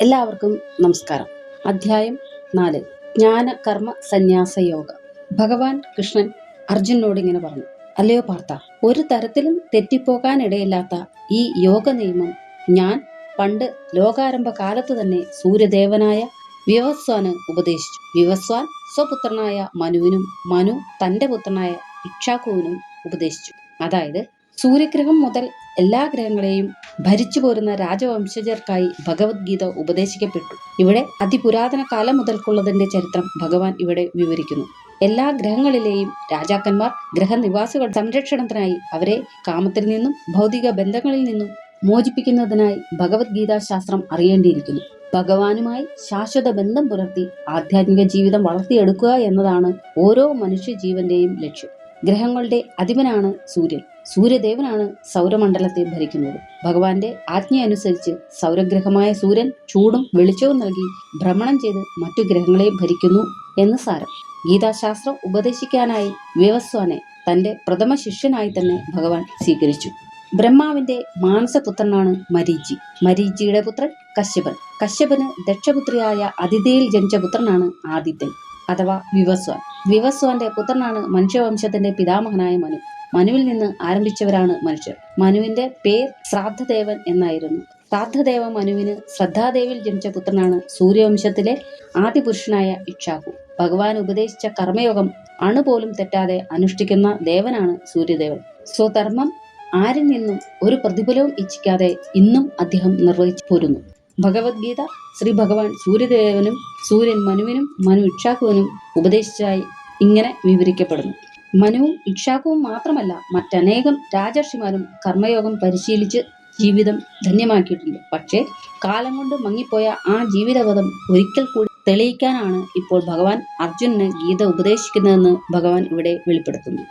എല്ലാവർക്കും നമസ്കാരം. അധ്യായം നാല്. ജ്ഞാന കർമ്മ സന്യാസ യോഗ. ഭഗവാൻ കൃഷ്ണൻ അർജുനോട് ഇങ്ങനെ പറഞ്ഞു. അല്ലയോ പാർത്ത ഒരു തരത്തിലും തെറ്റിപ്പോകാനിടയില്ലാത്ത ഈ യോഗ നിയമം ഞാൻ പണ്ട് ലോകാരംഭ കാലത്ത് തന്നെ സൂര്യദേവനായ വിവസ്വാന് ഉപദേശിച്ചു. വിവസ്വാൻ സ്വപുത്രനായ മനുവിനും മനു തന്റെ പുത്രനായ ഇക്ഷാക്കുവിനും ഉപദേശിച്ചു. അതായത് സൂര്യഗ്രഹം മുതൽ എല്ലാ ഗ്രഹങ്ങളെയും ഭരിച്ചു പോരുന്ന രാജവംശജർക്കായി ഭഗവത്ഗീത ഉപദേശിക്കപ്പെട്ടു. ഇവിടെ അതിപുരാതന കാലം മുതൽക്കുള്ളതിന്റെ ചരിത്രം ഭഗവാൻ ഇവിടെ വിവരിക്കുന്നു. എല്ലാ ഗ്രഹങ്ങളിലെയും രാജാക്കന്മാർ ഗ്രഹനിവാസികൾ സംരക്ഷണത്തിനായി അവരെ കാമത്തിൽ നിന്നും ഭൗതിക ബന്ധങ്ങളിൽ നിന്നും മോചിപ്പിക്കുന്നതിനായി ഭഗവത്ഗീതാ ശാസ്ത്രം അറിയേണ്ടിയിരിക്കുന്നു. ഭഗവാനുമായി ശാശ്വത ബന്ധം പുലർത്തി ആധ്യാത്മിക ജീവിതം വളർത്തിയെടുക്കുക എന്നതാണ് ഓരോ മനുഷ്യ ജീവന്റെയും ലക്ഷ്യം. ഗ്രഹങ്ങളുടെ അധിപനാണ് സൂര്യൻ. സൂര്യദേവനാണ് സൗരമണ്ഡലത്തെ ഭരിക്കുന്നത്. ഭഗവാന്റെ ആജ്ഞ അനുസരിച്ച് സൗരഗ്രഹമായ സൂര്യൻ ചൂടും വെളിച്ചവും നൽകി ഭ്രമണം ചെയ്ത് മറ്റു ഗ്രഹങ്ങളെ ഭരിക്കുന്നു എന്ന് സാരം. ഗീതാശാസ്ത്രം ഉപദേശിക്കാനായി വ്യവസ്വാനെ തന്റെ പ്രഥമ ശിഷ്യനായി തന്നെ ഭഗവാൻ സ്വീകരിച്ചു. ബ്രഹ്മാവിന്റെ മാനസപുത്രനാണ് മരീചി. മരീചിയുടെ പുത്രൻ കശ്യപൻ. കശ്യപന് ദക്ഷപുത്രിയായ അതിഥിയിൽ ജനിച്ച പുത്രനാണ് ആദിത്യൻ അഥവാ വിവസ്വാൻ. വിവസ്വാന്റെ പുത്രനാണ് മനുഷ്യവംശത്തിന്റെ പിതാമഹനായ മനു. മനുവിൽ നിന്ന് ആരംഭിച്ചവരാണ് മനുഷ്യർ. മനുവിന്റെ പേർ ശ്രാദ്ധദേവൻ എന്നായിരുന്നു. ശ്രാദ്ധദേവ മനുവിന് ശ്രദ്ധാദേവിൽ ജനിച്ച പുത്രനാണ് സൂര്യവംശത്തിലെ ആദ്യ പുരുഷനായ ഇക്ഷാകു ഭഗവാൻ ഉപദേശിച്ച കർമ്മയോഗം അണുപോലും തെറ്റാതെ അനുഷ്ഠിക്കുന്ന ദേവനാണ് സൂര്യദേവൻ. സ്വധർമ്മം ആരിൽ നിന്നും ഒരു പ്രതിഫലവും ഇച്ഛിക്കാതെ ഇന്നും അദ്ദേഹം നിർവഹിച്ചു പോരുന്നു. ഭഗവത്ഗീത ശ്രീ ഭഗവാൻ സൂര്യദേവനും സൂര്യൻ മനുവിനും മനു ഇക്ഷാക്കുവിനും ഉപദേശിച്ചായി ഇങ്ങനെ വിവരിക്കപ്പെടുന്നു. മനുവും ഇക്ഷാക്കുവും മാത്രമല്ല മറ്റനേകം രാജർഷിമാരും കർമ്മയോഗം പരിശീലിച്ച് ജീവിതം ധന്യമാക്കിയിട്ടുണ്ട്. പക്ഷേ കാലം കൊണ്ട് മങ്ങിപ്പോയ ആ ജീവിതപഥം ഒരിക്കൽ കൂടി തെളിയിക്കാനാണ് ഇപ്പോൾ ഭഗവാൻ അർജുനന് ഗീത ഉപദേശിക്കുന്നതെന്ന് ഭഗവാൻ ഇവിടെ വെളിപ്പെടുത്തുന്നു.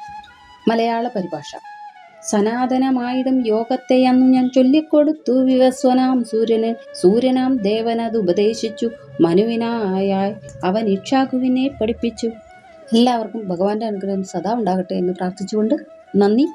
മലയാള പരിഭാഷ. സനാതനമായിടും യോഗത്തെ അന്ന് ഞാൻ ചൊല്ലിക്കൊടുത്തു. വിവസ്വനാം സൂര്യന് സൂര്യനാം ദേവനത് ഉപദേശിച്ചു. മനുവിനായ അവൻ ഇക്ഷാകുവിനെ പഠിപ്പിച്ചു. എല്ലാവർക്കും ഭഗവാന്റെ അനുഗ്രഹം സദാ ഉണ്ടാകട്ടെ എന്ന് പ്രാർത്ഥിച്ചുകൊണ്ട് നന്ദി.